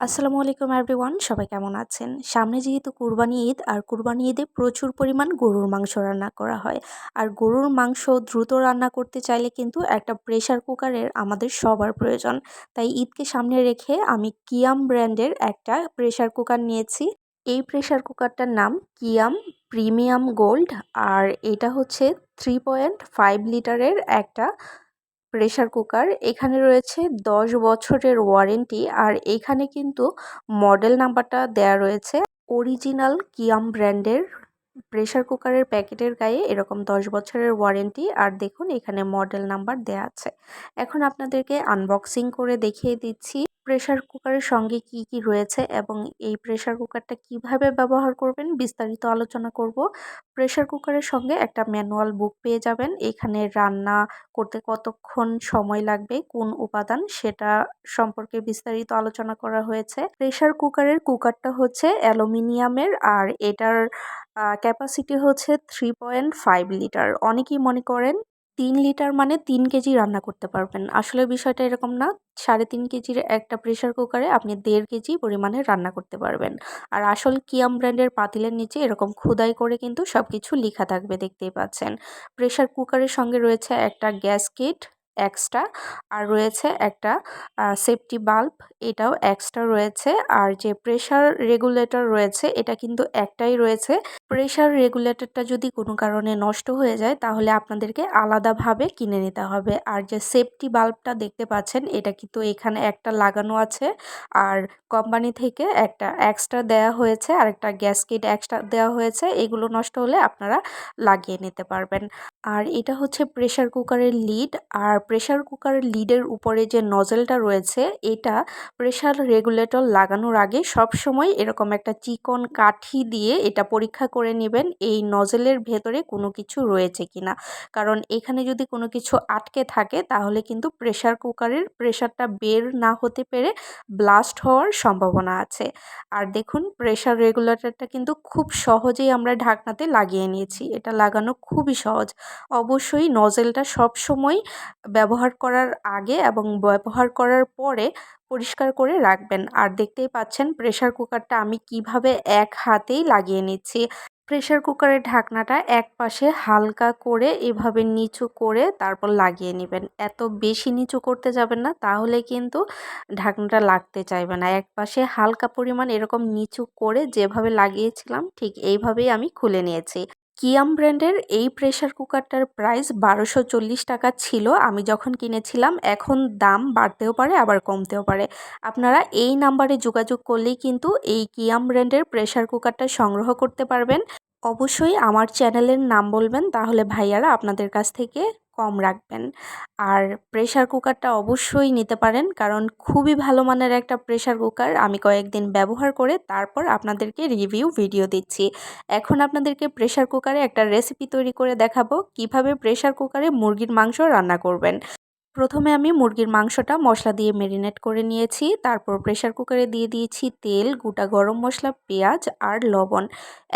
আসসালামু আলাইকুম এভরিওয়ান সবাই কেমন আছেন? সামনে যেহেতু কুরবানি ঈদ, আর কুরবানি ঈদে প্রচুর পরিমাণ গরুর মাংস রান্না করা হয়। আর গরুর মাংস দ্রুত রান্না করতে চাইলে কিন্তু একটা প্রেশার কুকারের আমাদের সবার প্রয়োজন। তাই ঈদকে সামনে রেখে আমি কিয়াম ব্র্যান্ডের একটা প্রেশার কুকার নিয়েছি। এই প্রেশার কুকারটার নাম কিয়াম প্রিমিয়াম গোল্ড, আর এটা হচ্ছে থ্রি পয়েন্ট ফাইভ লিটারের একটা প্রেশার কুকার এখানে রয়েছে দশ বছরের ওয়ারেন্টি আর এখানে কিন্তু মডেল নাম্বারটা দেয়া রয়েছে। অরিজিনাল কিয়াম ব্র্যান্ডের প্রেশার কুকারের প্যাকেটের গায়ে এরকম দশ বছরের ওয়ারেন্টি আর দেখুন এখানে মডেল নাম্বার দেয়া আছে। এখন আপনাদেরকে আনবক্সিং করে দেখিয়ে দিচ্ছি। প্রেশার কুকারের সঙ্গে কি কি রয়েছে এবং এই প্রেশার কুকারটা কীভাবে ব্যবহার করবেন? বিস্তারিত আলোচনা করব। প্রেশার কুকারের সঙ্গে একটা ম্যানুয়াল বুক পেয়ে যাবেন। এখানে রান্না করতে কতক্ষণ সময় লাগবে? কোন উপাদান? সেটা সম্পর্কে বিস্তারিত আলোচনা করা হয়েছে। প্রেশার কুকারের কুকারটা হচ্ছে অ্যালুমিনিয়ামের আর এটার ক্যাপাসিটি হচ্ছে থ্রি পয়েন্ট ফাইভ লিটার অনেকেই মনে করেন তিন লিটার মানে তিন কেজি রান্না করতে পারবেন। আসলে বিষয়টা এরকম না, সাড়ে তিন কেজির একটা প্রেশার কুকারে আপনি দেড় কেজি পরিমাণে রান্না করতে পারবেন। আর আসল কিয়াম ব্র্যান্ডের পাতিলের নিচে এরকম খোদাই করে কিন্তু সব কিছু লেখা থাকবে, দেখতেই পাচ্ছেন। প্রেশার কুকারের সঙ্গে রয়েছে একটা গ্যাস কিট এক্সট্রা আর রয়েছে একটা সেফটি বাল্ব এটাও এক্সট্রা রয়েছে, আর যে প্রেশার রেগুলেটর রয়েছে, এটা কিন্তু একটাই রয়েছে। প্রেশার রেগুলেটরটা যদি কোনো কারণে নষ্ট হয়ে যায়, তাহলে আপনাদেরকে আলাদাভাবে কিনে নিতে হবে। আর যে সেফটি বাল্বটা দেখতে পাচ্ছেন, এটা কিন্তু এখানে একটা লাগানো আছে, আর কোম্পানি থেকে একটা এক্সট্রা দেয়া হয়েছে, আর একটা গ্যাসকিট এক্সট্রা দেওয়া হয়েছে, এগুলো নষ্ট হলে আপনারা লাগিয়ে নিতে পারবেন। আর এটা হচ্ছে প্রেশার কুকারের লিড আর প্রেশার কুকারের লিডের উপরে যে নজেলটা রয়েছে, এটা প্রেশার রেগুলেটর লাগানোর আগে সব সময় এরকম একটা চিকন কাঠি দিয়ে এটা পরীক্ষা করে নেবেন এই নজেলের ভেতরে কোনো কিছু রয়েছে কিনা। কারণ এখানে যদি কোনো কিছু আটকে থাকে, তাহলে কিন্তু প্রেশার কুকারের প্রেশারটা বের না হতে পেরে ব্লাস্ট হওয়ার সম্ভাবনা আছে। আর দেখুন প্রেশার রেগুলেটরটা কিন্তু খুব সহজেই আমরা ঢাকনাতে লাগিয়ে নিয়েছি। এটা লাগানো খুবই সহজ। অবশ্যই নজেলটা সব সময় ব্যবহার করার আগে এবং ব্যবহার করার পরে পরিষ্কার করে রাখবেন। আর দেখতেই পাচ্ছেন প্রেশার কুকারটা আমি কীভাবে এক হাতেই লাগিয়ে নিচ্ছি। প্রেশার কুকারের ঢাকনাটা এক পাশে হালকা করে এভাবে নিচু করে তারপর লাগিয়ে নেবেন। এত বেশি নিচু করতে যাবেন না, তাহলে কিন্তু ঢাকনাটা লাগতে চাইবে না। এক পাশে হালকা পরিমাণ এরকম নিচু করে যেভাবে লাগিয়েছিলাম, ঠিক এইভাবেই আমি খুলে নিয়েছি। কিয়াম ব্র্যান্ডের এই প্রেশার কুকারটার প্রাইস বারোশো চল্লিশ টাকা ছিল। আমি যখন কিনেছিলাম, এখন দাম বাড়তেও পারে, আবার কমতেও পারে। আপনারা এই নাম্বারে যোগাযোগ করলেই কিন্তু এই কিয়াম ব্র্যান্ডের প্রেশার কুকারটা সংগ্রহ করতে পারবেন। অবশ্যই আমার চ্যানেলের নাম বলবেন, তাহলে ভাইয়ারা আপনাদের কাছ থেকে কম রাখবেন। আর প্রেশার কুকারটা অবশ্যই নিতে পারেন, কারণ খুবই ভালো মানের একটা প্রেশার কুকার আমি কয়েকদিন ব্যবহার করে তারপর আপনাদেরকে রিভিউ ভিডিও দিচ্ছি। এখন আপনাদেরকে প্রেশার কুকারে একটা রেসিপি তৈরি করে দেখাবো, কীভাবে প্রেশার কুকারে মুরগির মাংস রান্না করবেন। প্রথমে আমি মুরগির মাংসটা মশলা দিয়ে মেরিনেট করে নিয়েছি, তারপর প্রেশার কুকারে দিয়ে দিয়েছি তেল, গোটা গরম মশলা, পেঁয়াজ আর লবণ।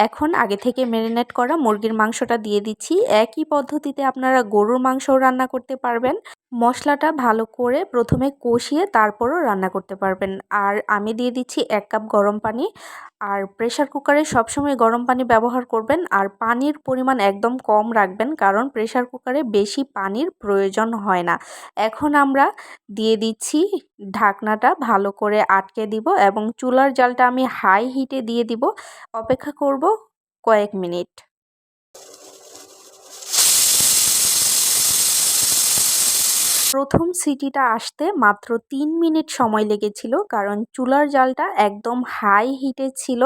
এখন আগে থেকে মেরিনেট করা মুরগির মাংসটা দিয়ে দিচ্ছি। একই পদ্ধতিতে আপনারা গরুর মাংসও রান্না করতে পারবেন। মশলাটা ভালো করে প্রথমে কষিয়ে তারপরও রান্না করতে পারবেন। আর আমি দিয়ে দিচ্ছি এক কাপ গরম পানি। আর প্রেশার কুকারে সবসময় গরম পানি ব্যবহার করবেন। আর পানির পরিমাণ একদম কম রাখবেন, কারণ প্রেশার কুকারে বেশি পানির প্রয়োজন হয় না। এখন আমরা দিয়ে দিচ্ছি ঢাকনাটা ভালো করে আটকে দিব এবং চুলার জালটা আমি হাই হিটে দিয়ে দিব। অপেক্ষা করব কয়েক মিনিট। প্রথম সিটিটা আসতে মাত্র তিন মিনিট সময় লেগেছিল, কারণ চুলার জালটা একদম হাই হিটে ছিল।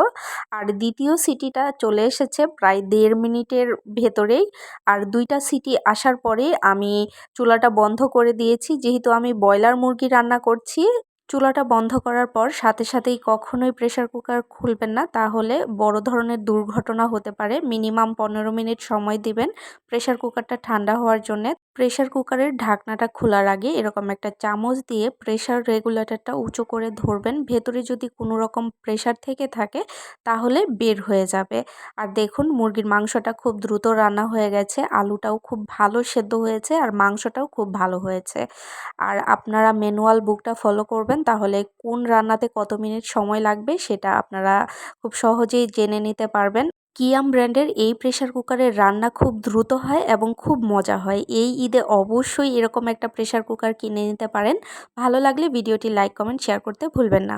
আর দ্বিতীয় সিটিটা চলে এসেছে প্রায় দেড় মিনিটের ভেতরেই। আর দুইটা সিটি আসার পরে আমি চুলাটা বন্ধ করে দিয়েছি। যেহেতু আমি ব্রয়লার মুরগি রান্না করছি চুলাটা বন্ধ করার পর সাথে সাথেই কখনোই প্রেশার কুকার খুলবেন না। তাহলে বড় ধরনের দুর্ঘটনা হতে পারে। মিনিমাম পনেরো মিনিট সময় দিবেন প্রেশার কুকারটা ঠান্ডা হওয়ার জন্যে। প্রেশার কুকারের ঢাকনাটা খোলার আগে এরকম একটা চামচ দিয়ে প্রেশার রেগুলেটরটা উঁচু করে ধরবেন। ভেতরে যদি কোনো রকম প্রেশার থেকে থাকে, তাহলে বের হয়ে যাবে। আর দেখুন, মুরগির মাংসটা খুব দ্রুত রান্না হয়ে গেছে। আলুটাও খুব ভালো সেদ্ধ হয়েছে আর মাংসটাও খুব ভালো হয়েছে। আর আপনারা ম্যানুয়াল বুকটা ফলো করবেন। চান তাহলে কোন রান্নাতে কত মিনিট সময় লাগবে সেটা আপনারা খুব সহজেই জেনে নিতে পারবেন। কিয়াম ব্র্যান্ডের এই প্রেশার কুকারের রান্না খুব দ্রুত হয় এবং খুব মজা হয়। এই ঈদে অবশ্যই এরকম একটা প্রেশার কুকার কিনে নিতে পারেন। ভালো লাগলে ভিডিওটি লাইক, কমেন্ট, শেয়ার করতে ভুলবেন না।